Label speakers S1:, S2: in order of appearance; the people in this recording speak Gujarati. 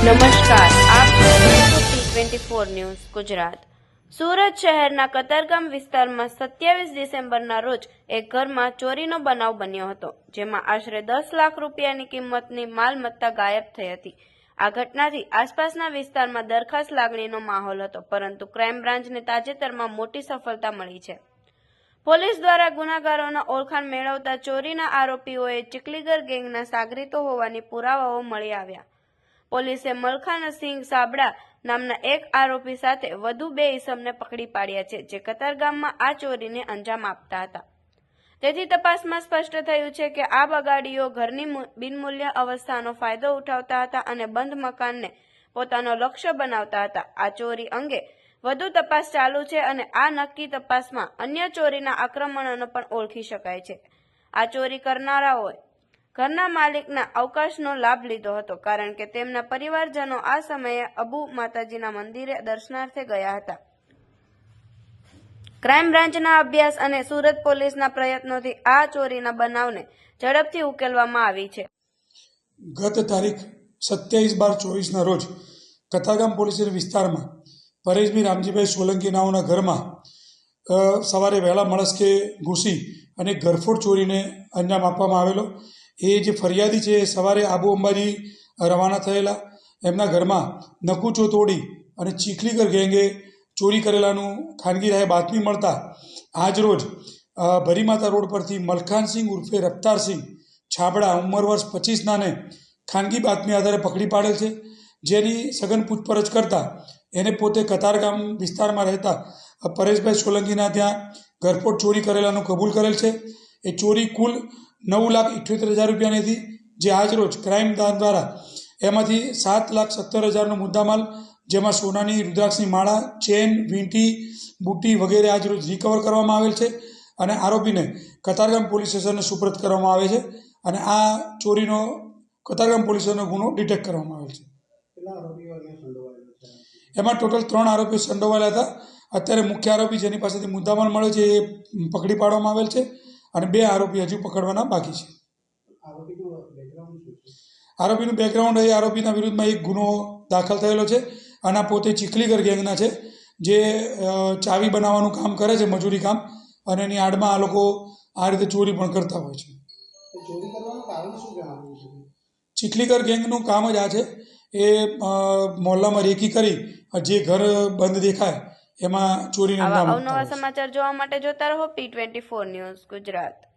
S1: નમસ્કાર, આપ twenty four news Gujarat. Surat શહેરના કતારગામ વિસ્તારમાં સત્યાવીસ ડિસેમ્બરના રોજ એક ઘરમાં ચોરીનો બનાવ બન્યો હતો, જેમાં આશરે દસ લાખ રૂપિયાની કિંમતની માલમત્તા ગાયબ થઈ હતી. આ ઘટનાથી આસપાસના વિસ્તારમાં દરખાસ્ત લાગણીનો માહોલ હતો, પરંતુ ક્રાઇમ બ્રાન્ચને તાજેતરમાં મોટી સફળતા મળી છે. પોલીસ દ્વારા ગુનાગારોના ઓળખાણ મેળવતા ચોરીના આરોપીઓએ ચીખલીગર ગેંગના સાગરીતો હોવાની પુરાવાઓ મળી આવ્યા. પોલીસે મલખાનસિંહ સાબડા નામના એક આરોપી સાથે વધુ બે ઇસમને પકડી પાડ્યા છે, જે કતારગામમાં આ ચોરીને અંજામ આપતા હતા. તેથી તપાસમાં સ્પષ્ટ થયું છે કે આ બગાડીઓ ઘરની બિનમૂલ્ય અવસ્થાનો ફાયદો ઉઠાવતા હતા અને બંધ મકાનને પોતાનો લક્ષ્ય બનાવતા હતા. આ ચોરી અંગે વધુ તપાસ ચાલુ છે અને આ નક્કી તપાસમાં અન્ય ચોરીના આક્રમણોને પણ ઓળખી શકાય છે. આ ચોરી કરનારાઓએ ઘરના માલિકના અવકાશનો લાભ લીધો હતો, કારણ કે તેમના પરિવારજનો આ સમયે અબુ માતાજીના મંદિરે દર્શનાર્થે ગયા હતા. ક્રાઇમ બ્રાન્ચના અભ્યાસ અને સુરત પોલીસના પ્રયત્નોથી આ ચોરીના બનાવને ઝડપથી ઉકેલવામાં આવી છે.
S2: ગત તારીખ સત્યાવીસ બાર ચોવીસના રોજ કથાગામ પોલીસ વિસ્તારમાં પરેશભાઈ રામજીભાઈ સોલંકી નાઓના ઘરમાં સવારે વહેલા મળસ્કે ઘૂસી અને ઘરફોડ ચોરીને અંજામ આપવામાં આવેલો. એ જે ફરિયાદી છે, એ સવારે આબુ અંબાજી રવાના થયેલા. એમના ઘરમાં નકુચો તોડી અને ચીખલીગર ગેંગે ચોરી કરેલાનું ખાનગી રાહે બાતમી મળતા આજરોજ ભરીમાતા રોડ પરથી મલખાનસિંહ ઉર્ફે રફતારસિંહ છાબડા ઉંમર વર્ષ પચીસનાને ખાનગી બાતમી આધારે પકડી પાડેલ છે. જેની સઘન પૂછપરછ કરતા એને પોતે કતારગામ વિસ્તારમાં રહેતા પરેશભાઈ સોલંકીના ત્યાં ઘરફોડ ચોરી કરેલાનું કબૂલ કરેલ છે. એ ચોરી કુલ નવ લાખ ઇઠ્યોતેર હજાર રૂપિયાની હતી જે આજરોજ ક્રાઇમ દાન દ્વારા એમાંથી સાત લાખ સત્તર હજારનો મુદ્દામાલ જેમાં સોનાની રુદ્રાક્ષની માળા ચેન વીંટી બુટ્ટી વગેરે આજરોજ રિકવર કરવામાં આવેલ છે અને આરોપીને કતારગામ પોલીસ સ્ટેશનને સુપ્રત કરવામાં આવે છે અને આ ચોરીનો કતારગામ પોલીસ સ્ટેશનનો ગુનો ડિટેક્ટ કરવામાં આવેલ છે. એમાં ટોટલ ત્રણ આરોપીઓ સંડોવાયેલા હતા. અત્યારે મુખ્ય આરોપી જેની પાસેથી મુદ્દામાલ મળ્યો છે એ પકડી પાડવામાં આવેલ છે. અને બે આરોપી હજુ પકડવાના બાકી છે. આરોપીનું બેકગ્રાઉન્ડ એ આરોપીના વિરુદ્ધમાં એક ગુનો દાખલ થયેલો છે અને આ પોતે ચીખલીગર ગેંગના છે જે ચાવી બનાવવાનું કામ કરે છે મજૂરી કામ અને એની આડમાં આ લોકો આ રીતે ચોરી પણ કરતા હોય છે. ચીખલીગર ગેંગનું કામ જ આ છે એ મોહલ્લામાં રેકી કરી જે ઘર બંધ દેખાય એમાં ચોરીને
S1: અવનવા સમાચાર જોવા માટે જોતા રહો. P twenty four news Gujarat.